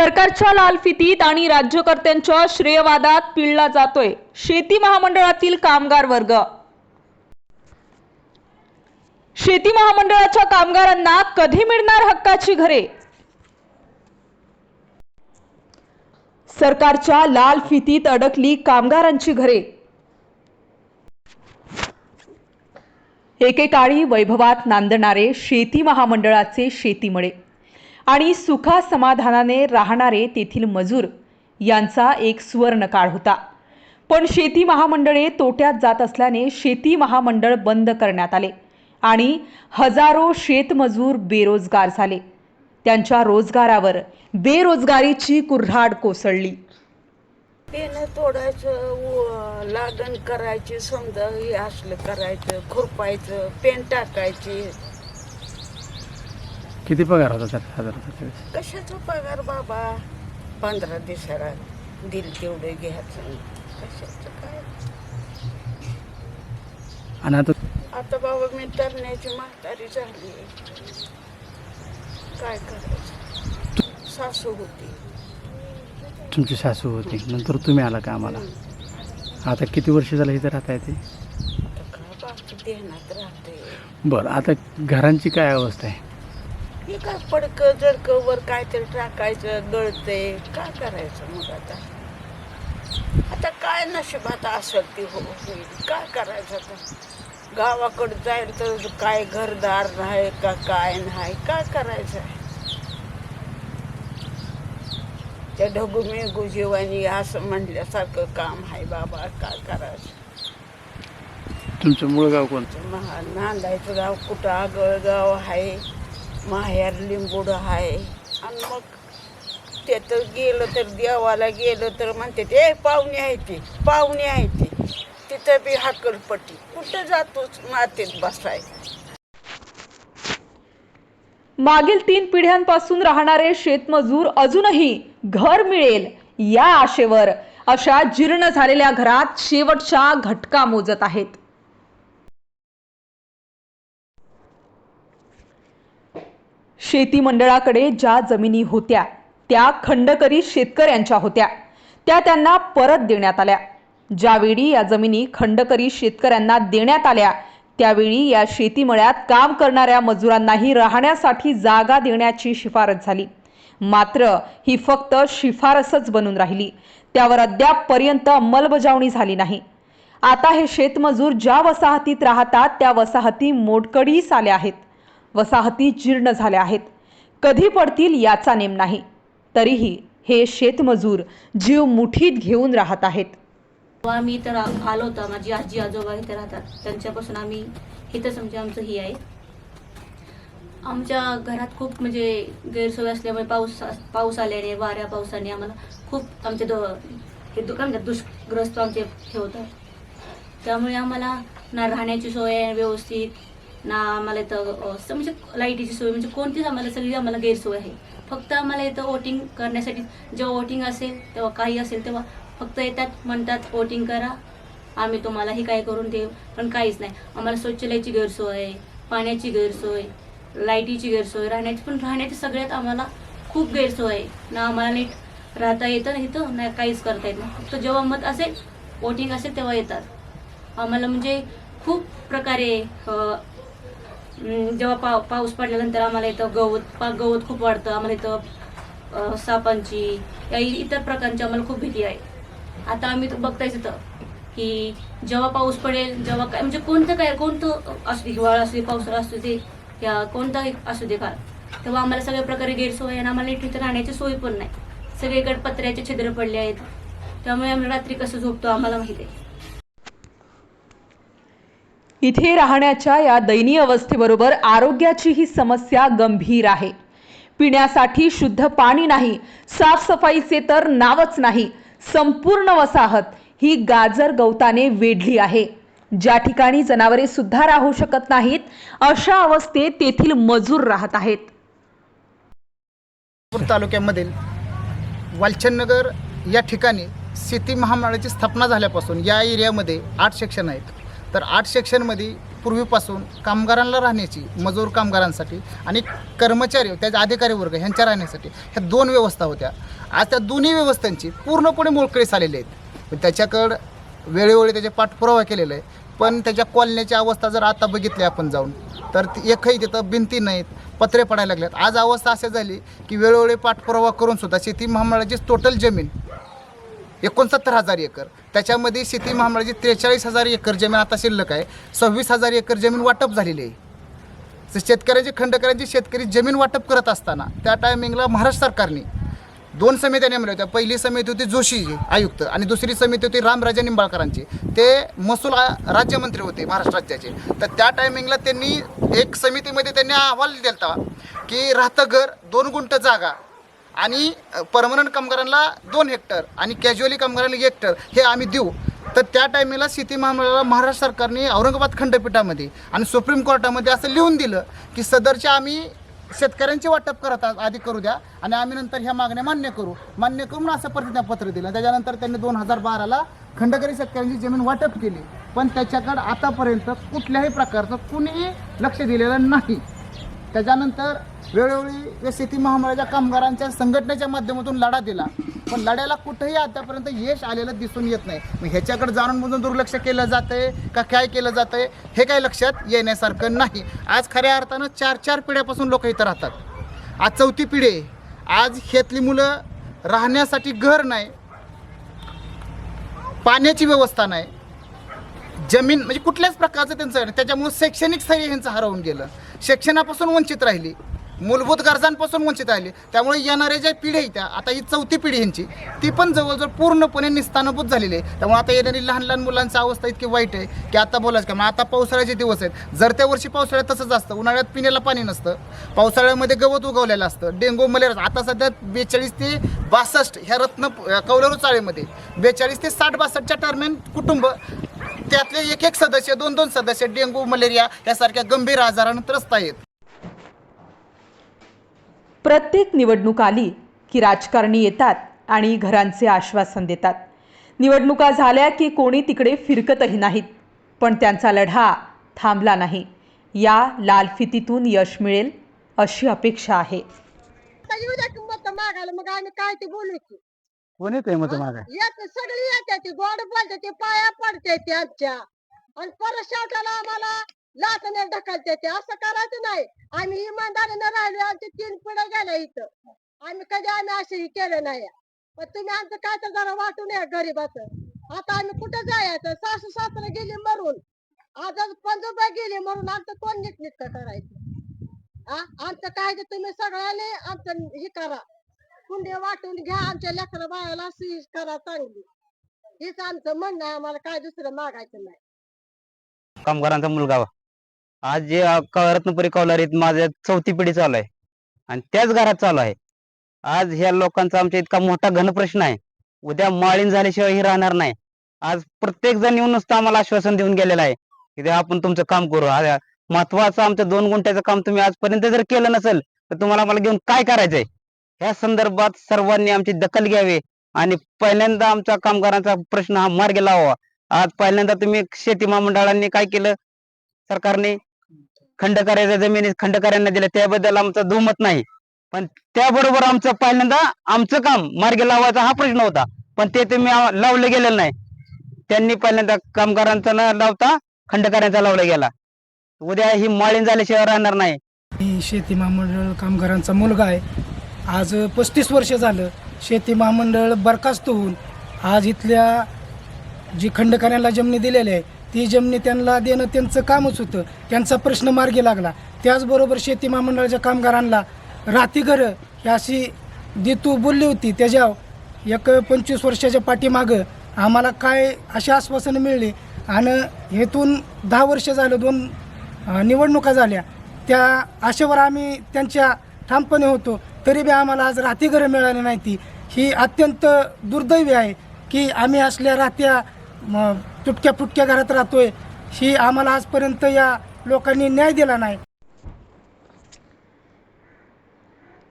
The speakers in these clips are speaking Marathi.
सरकारच्या लाल फितीत आणि राज्यकर्त्यांच्या श्रेयवादात पिळला जातोय. शेती महामंडळातील कामगार वर्ग. शेती महामंडळाच्या कामगारांना कधी मिळणार हक्काची घरे? सरकारच्या लाल फितीत अडकली कामगारांची घरे. एकेकाळी वैभवात नांदणारे शेती महामंडळाचे शेतीमळे. आणि सुखा समाधानाने राहणारे तेथील मजूर यांचा एक सुवर्ण काळ होता. पण शेती महामंडळे तोट्यात जात असल्याने शेती महामंडळ बंद करण्यात आले आणि हजारो शेतमजूर बेरोजगार झाले. त्यांच्या रोजगारावर बेरोजगारीची कुऱ्हाड कोसळली. पेनं तोडायचं लागण करायची समजा हे असलं करायचं खुरपायचं पेन टाकायची किती पगार होता रुपयाच्या वेळेस कशाचा पगार बाबा? पंधरा दिवसाला दिल तेवढं घ्यायचं. कशाचं काय? आणि आता आता बाबा मी तरण्याची म्हातारी झाली. काय करायचं? सासू होती. तुमची सासू होती. नंतर तुम्ही आला का आम्हाला आता किती वर्ष झालं इथं राहता येते आता काय बाकी देण्यात राहते. बरं आता घरांची काय अवस्था आहे? हे काय पडकं जडकं वर काहीतरी टाकायचं गळते. काय करायचं मग आता? आता काय नशिबात असेल ती हो होईल? काय करायचं आता? गावाकडे जाईल तर काय घरदार नाही का काय नाही? काय करायचं? आहे त्या ढगू मेघू जीवानी असं म्हणल्यासारखं काम आहे बाबा. काय करायचं? तुमचं मूळ गाव कोणतं? महा नांदायचं गाव कुठं? आगळगाव आहे. माहेर लिंबूड आहे. आणि मग ते तर गेलं तर देवाला गेलं तर म्हणते ते पाहुणे आहे ते पाहुणे आहे ते. तिथं बी हाकलपट्टी. कुठं जातोच मातीत बसाय? मागील तीन पिढ्यांपासून राहणारे शेतमजूर अजूनही घर मिळेल या आशेवर अशा जीर्ण झालेल्या घरात शेवटच्या घटका मोजत आहेत. शेती मंडळाकडे ज्या जमिनी होत्या त्या खंडकरी शेतकऱ्यांच्या होत्या. त्या त्यांना परत देण्यात आल्या. ज्यावेळी या जमिनी खंडकरी शेतकऱ्यांना देण्यात आल्या त्यावेळी या शेतीमळ्यात काम करणाऱ्या मजुरांनाही राहण्यासाठी जागा देण्याची शिफारस झाली. मात्र ही फक्त शिफारसच बनून राहिली. त्यावर अद्यापपर्यंत अंमलबजावणी झाली नाही. आता हे शेतमजूर ज्या वसाहतीत राहतात त्या वसाहती मोडकडीस आल्या आहेत. वसाहती जीर्ण झाल्या आहेत. कधी पडतील याचा नेम नाही. तरीही हे शेतमजूर जीव मुठीत घेऊन राहत आहेत. आम्ही इथं आलो होतो माझी आजी आजोबा इथे राहतात. त्यांच्यापासून आम्ही इथंच म्हणजे आमचं ही आहे. आमच्या घरात खूप म्हणजे गैरसोय असल्यामुळे पाऊस पाऊस आल्याने वाऱ्या पावसाने आम्हाला खूप आमचे दो हे दुकान दुष्ग्रस्त आमचे हे होतं. त्यामुळे आम्हाला ना राहण्याची सोय व्यवस्थित ना आम्हाला इथं असं म्हणजे लाईटीची सोय म्हणजे कोणतीच आम्हाला सगळी आम्हाला गैरसोय आहे. फक्त आम्हाला इथं वोटिंग करण्यासाठी जेव्हा वोटिंग असेल तेव्हा काही असेल तेव्हा फक्त येतात म्हणतात वोटिंग करा. आम्ही तुम्हालाही काय करून देऊ? पण काहीच नाही. आम्हाला शौचालयाची गैरसोय आहे पाण्याची गैरसोय लाईटीची गैरसोय राहण्याची पण राहण्याची सगळ्यात आम्हाला खूप गैरसोय आहे. ना आम्हाला नीट राहता येतं ना इथं नाही काहीच करता येत नाही. फक्त जेव्हा मत असेल वोटिंग असेल तेव्हा येतात. आम्हाला म्हणजे खूप प्रकारे जेव्हा पाव पाऊस पडल्यानंतर आम्हाला इथं गवत पा गवत खूप वाढतं. आम्हाला इथं सापांची या इतर प्रकारची आम्हाला खूप भीती आहे. आता आम्ही तर बघतायच इथं की जेव्हा पाऊस पडेल जेव्हा काय म्हणजे कोणतं काय कोणतं असू दे हिवाळा असू दे पावसाळा असू दे या कोणताही असू दे काळ तेव्हा आम्हाला सगळ्या प्रकारे गैरसोय आहे आणि आम्हाला इथे राहण्याची सोय पण नाही. सगळीकडे पत्र्याचे छिद्र पडले आहेत. त्यामुळे आम्ही रात्री कसं झोपतो आम्हाला माहिती आहे. इथे राहण्याच्या या दयनीय अवस्थेबरोबर आरोग्याची ही समस्या गंभीर आहे. पिण्यासाठी शुद्ध पाणी नाही साफसफाईचे तर नावच नाही संपूर्ण वसाहत ही गाजर गवताने वेढली आहे. ज्या ठिकाणी जनावरे सुद्धा राहू शकत नाहीत अशा अवस्थेत तेथील मजूर राहत आहेत. तालुक्यामधील वालचंदनगर या ठिकाणी शेती महामंडळाची स्थापना झाल्यापासून या एरियामध्ये आठ सेक्शन आहेत. तर आठ सेक्शनमध्ये पूर्वीपासून कामगारांना राहण्याची मजूर कामगारांसाठी आणि कर्मचारी त्याचे अधिकारी वर्ग ह्यांच्या राहण्यासाठी ह्या दोन व्यवस्था होत्या. आज त्या दोन्ही व्यवस्थांची पूर्णपणे मोळकळीस आलेले आहेत. त्याच्याकडं वेळोवेळी त्याचे पाठपुरावा केलेला आहे. पण त्याच्या कॉलनीची अवस्था जर आता बघितली आपण जाऊन तर ती एकही तिथं भिंती नाहीत पत्रे पडायला लागल्यात. आज अवस्था अशी झाली की वेळोवेळी पाठपुरावा करून सुद्धा शेती महामंडळाची टोटल जमीन एकोणसत्तर हजार एकर. त्याच्यामध्ये शेती महामंडळाची त्रेचाळीस हजार एकर जमीन आता शिल्लक आहे. सव्वीस हजार एकर जमीन वाटप झालेली आहे. तर शेतकऱ्याची खंडकऱ्यांची शेतकरी जमीन वाटप करत असताना त्या टायमिंगला महाराष्ट्र सरकारने दोन समित्या नेमल्या होत्या. पहिली समिती होती जोशीजी आयुक्त आणि दुसरी समिती होती रामराजे निंबाळकरांची. ते महसूल राज्यमंत्री होते महाराष्ट्र राज्याचे. तर त्या टायमिंगला त्यांनी एक समितीमध्ये त्यांनी अहवाल दिला होता की राहतं घर दोन गुंठ जागा आणि परमनंट कामगारांना दोन हेक्टर आणि कॅज्युअली कामगारांना एक हेक्टर हे आम्ही देऊ. तर त्या टायमेला शेती महामंडळाला महाराष्ट्र सरकारने औरंगाबाद खंडपीठामध्ये आणि सुप्रीम कोर्टामध्ये असं लिहून दिलं की सदरचे आम्ही शेतकऱ्यांचे वाटप करत आधी करू द्या आणि आम्ही नंतर ह्या मागण्या मान्य करू. मान्य करून असं प्रतिज्ञापत्र दिलं. त्याच्यानंतर त्यांनी दोन हजार बाराला खंडकरी शेतकऱ्यांची जमीन वाटप केली. पण त्याच्याकडं आतापर्यंत कुठल्याही प्रकारचं कुणीही लक्ष दिलेलं नाही. त्याच्यानंतर वेळोवेळी या शेती महामंडळाच्या कामगारांच्या संघटनेच्या माध्यमातून लढा दिला. पण लढ्याला कुठंही आतापर्यंत यश आलेलं दिसून येत नाही. मग ह्याच्याकडे जाणून बुजून दुर्लक्ष केलं जातंय का काय केलं जातंय हे काही लक्षात येण्यासारखं नाही. आज खऱ्या अर्थानं चार चार पिढ्यापासून लोक इथं राहतात. आज चौथी पिढी आज ह्यातली मुलं राहण्यासाठी घर नाही. पाण्याची व्यवस्था नाही. जमीन म्हणजे कुठल्याच प्रकारचं त्यांचं त्याच्यामुळं शैक्षणिक स्थैर्य यांचं हरवून गेलं. शिक्षणापासून वंचित राहिली. मूलभूत गरजांपासून वंचित राहिली. त्यामुळे येणाऱ्या ज्या पिढी आहेत त्या आता ही चौथी पिढी यांची ती पण जवळजवळ पूर्णपणे निस्तानभूत झालेली आहे. त्यामुळे आता येणारी लहान लहान मुलांची अवस्था इतकी वाईट आहे की आता बोलायचं का मग म्हणजे आता पावसाळ्याचे दिवस आहेत. जर त्या वर्षी पावसाळ्यात तसंच असतं उन्हाळ्यात पिण्याला पाणी नसतं. पावसाळ्यामध्ये गवत उगवलेलं असतं डेंगू मलेरिया आता सध्या बेचाळीस ते बासष्ट ह्या रत्न कौलरू चाळीमध्ये बेचाळीस ते साठ बासष्टच्या टर्म्यान कुटुंब त्यातले एक एक सदस्य दोन दोन सदस्य डेंगू मलेरिया यासारख्या गंभीर आजारानं त्रस्त आहेत. प्रत्येक निवडणूक आली की राजकारणी येतात आणि घरांचे आश्वासन देतात. निवडणुका झाल्या की कोणी तिकडे फिरकतही नाहीत. पण त्यांचा लढा थांबला नाही. या लालफितीतून यश मिळेल अशी अपेक्षा आहे. मागायला मग आम्ही काय ते बोलू की? कोण येते मग मागा? येत सगळी येते ती गोड बोलते ते पाया पडते ते आमच्या आणि परत शेवटाला आम्हाला लाटण्यात ढकलते ते. असं करायचं नाही. आम्ही इमानदारीने राहिलो आमचे तीन पिढ्या गेल्या इथं. आम्ही कधी आम्ही असं केलं नाही. पण तुम्ही आमचं काय तर जरा वाटून या गरीबाचं. आता आम्ही कुठं जायचं? सासू सासरे गेली मरून. आज पंजोबा गेली म्हणून आमचं कोण नीट करायचं? आमचं काय तुम्ही सगळ्याने आमचं हे करा. कुंडे वाटून घ्या. आमच्या लेकरा बाळाला सीज करा चांगली. हेच आमचं म्हणणं आहे. आम्हाला काय दुसरं मागायचं नाही. कामगारांचा मुलगा वा. आज जे अ, क- रत्नपुरी कौलारीत माझ्या चौथी पिढी चालू आहे. आणि त्याच घरात चालू आहे. आज ह्या लोकांचा आमच्या इतका मोठा घन प्रश्न आहे. उद्या माळीन झाल्याशिवाय ही राहणार नाही. आज प्रत्येक जण येऊन नुसतं आम्हाला आश्वासन देऊन गेलेलं आहे. की ते आपण तुमचं काम करू. आ- महत्वाचं आमचं दोन गुंठ्याचं काम तुम्ही आजपर्यंत जर केलं नसेल तर तुम्हाला मला घेऊन काय करायचंय? ह्या संदर्भात सर्वांनी आमची दखल घ्यावी आणि पहिल्यांदा आमचा कामगारांचा प्रश्न हा मार्गी लावावा. आज पहिल्यांदा तुम्ही शेती महामंडळांनी काय केलं? सरकारने खंडकार्याच्या जमिनी खंडकार्यांना दिल्या त्याबद्दल आमचं दुमत नाही. पण त्याबरोबर आमचं पहिल्यांदा आमचं काम मार्गी लावायचा हा प्रश्न होता. पण ते तुम्ही आम्हा- लावलं गेलेलं नाही. त्यांनी पहिल्यांदा कामगारांचा न लावता खंडकार्यांचा लावला गेला. उद्या ही माळीन झाल्याशिवाय राहणार नाही. मी शेती महामंडळ कामगारांचा मुलगा आहे. आज पस्तीस वर्ष झालं शेती महामंडळ बरखास्त होऊन आज इथल्या जी खंडकऱ्यांना जमिनी दिलेली आहे ती जमिनी त्यांना देणं त्यांचं कामच होतं. त्यांचा प्रश्न मार्गी लागला. त्याचबरोबर शेती महामंडळाच्या कामगारांना राती घरं ही अशी देतू बोलली होती त्याच्यावर एक पंचवीस वर्षाच्या पाठीमागं आम्हाला काय अशी आश्वासनं मिळली आणि हेतून दहा वर्ष झालं दोन निवडणुका झाल्या. त्या आशेवर आम्ही त्यांच्या ठामपणे होतो. तरी बी आम्हाला आज राती घरं मिळाली नाही ती. ही अत्यंत दुर्दैवी आहे की आम्ही असल्या राहत्या तुटक्या फुटक्या घरात राहतोय. ही आम्हाला आजपर्यंत या लोकांनी न्याय दिला नाही.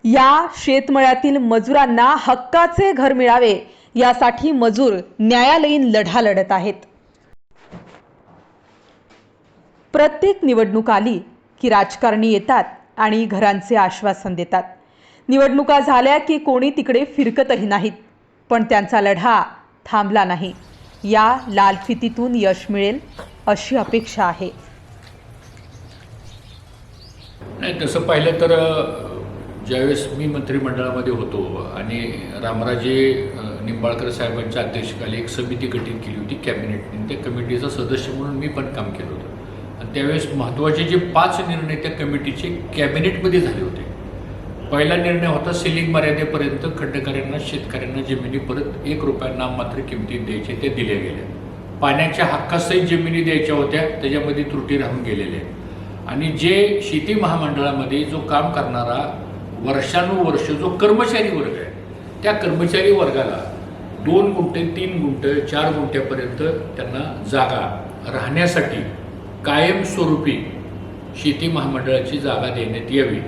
या शेतमळ्यातील मजुरांना हक्काचे घर मिळावे यासाठी मजूर न्यायालयीन लढा लढत आहेत. प्रत्येक निवडणूक आली की राजकारणी येतात आणि घरांचे आश्वासन देतात. निवडणुका झाल्या की कोणी तिकडे फिरकतही नाहीत. पण त्यांचा लढा थांबला नाही. या लालफितीतून यश मिळेल अशी अपेक्षा आहे. नाही तसं पाहिलं तर ज्यावेळेस मी मंत्रिमंडळामध्ये होतो आणि रामराजे निंबाळकर साहेबांच्या अध्यक्षकाली एक समिती गठीत केली होती कॅबिनेटने. त्या कमिटीचा सदस्य म्हणून मी पण काम केलं होतं. आणि त्यावेळेस महत्त्वाचे जे पाच निर्णय त्या कमिटीचे कॅबिनेटमध्ये झाले होते. पहिला निर्णय होता सिलिंग मर्यादेपर्यंत खंडकऱ्यांना शेतकऱ्यांना जमिनी परत एक रुपया नाममात्र किमतीत द्यायचे ते दिले गेले. पाण्याच्या हक्कासहित जमिनी द्यायच्या होत्या त्याच्यामध्ये त्रुटी राहून गेलेल्या आणि जे शेती महामंडळामध्ये जो काम करणारा वर्षानुवर्ष जो कर्मचारी वर्ग आहे त्या कर्मचारी वर्गाला दोन गुंठे तीन गुंठे चार गुंठ्यापर्यंत त्यांना जागा राहण्यासाठी कायमस्वरूपी शेती महामंडळाची जागा देण्यात यावी.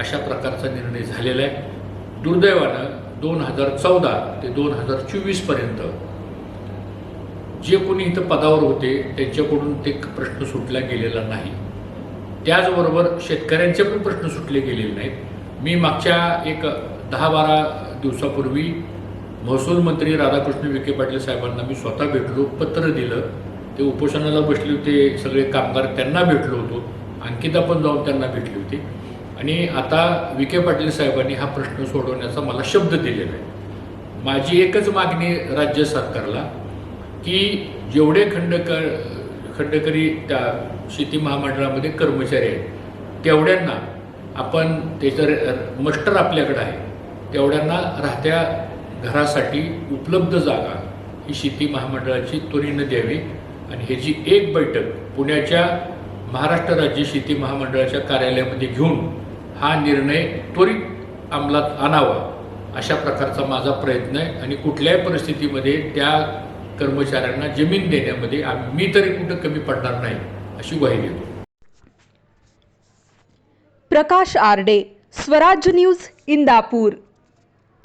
अशा प्रकारचा निर्णय झालेला आहे. दुर्दैवानं दोन हजार चौदा ते दोन हजार चोवीसपर्यंत जे कोणी इथं पदावर होते त्यांच्याकडून ते प्रश्न सुटला गेलेला नाही. त्याचबरोबर शेतकऱ्यांचे पण प्रश्न सुटले गेलेले नाहीत. मी मागच्या एक दहा बारा दिवसापूर्वी महसूल मंत्री राधाकृष्ण विखे पाटील साहेबांना मी स्वतः भेटलो पत्र दिलं. ते उपोषणाला बसले होते सगळे कामगार त्यांना भेटलो होतो. अंकिता पण जाऊन त्यांना भेटली होती. आणि आता विखे पाटील साहेबांनी हा प्रश्न सोडवण्याचा मला शब्द दिलेला आहे. माझी एकच मागणी राज्य सरकारला की जेवढे खंडकर खंडकरी त्या शेती महामंडळामध्ये कर्मचारी आहेत तेवढ्यांना आपण त्याचं मस्टर आपल्याकडं आहे तेवढ्यांना राहत्या घरासाठी उपलब्ध जागा ही शेती महामंडळाची त्वरीनं द्यावी. आणि ह्याची एक बैठक पुण्याच्या महाराष्ट्र राज्य शेती महामंडळाच्या कार्यालयामध्ये घेऊन हा निर्णय त्वरित अंमलात आणावा. अशा प्रकारचा माझा प्रयत्न आहे आणि कुठल्याही परिस्थितीमध्ये त्या कर्मचाऱ्यांना जमीन देण्यामध्ये मी तरी कुठं कमी पडणार नाही अशी ग्वाही देतो. प्रकाश आरडे स्वराज्य न्यूज इंदापूर.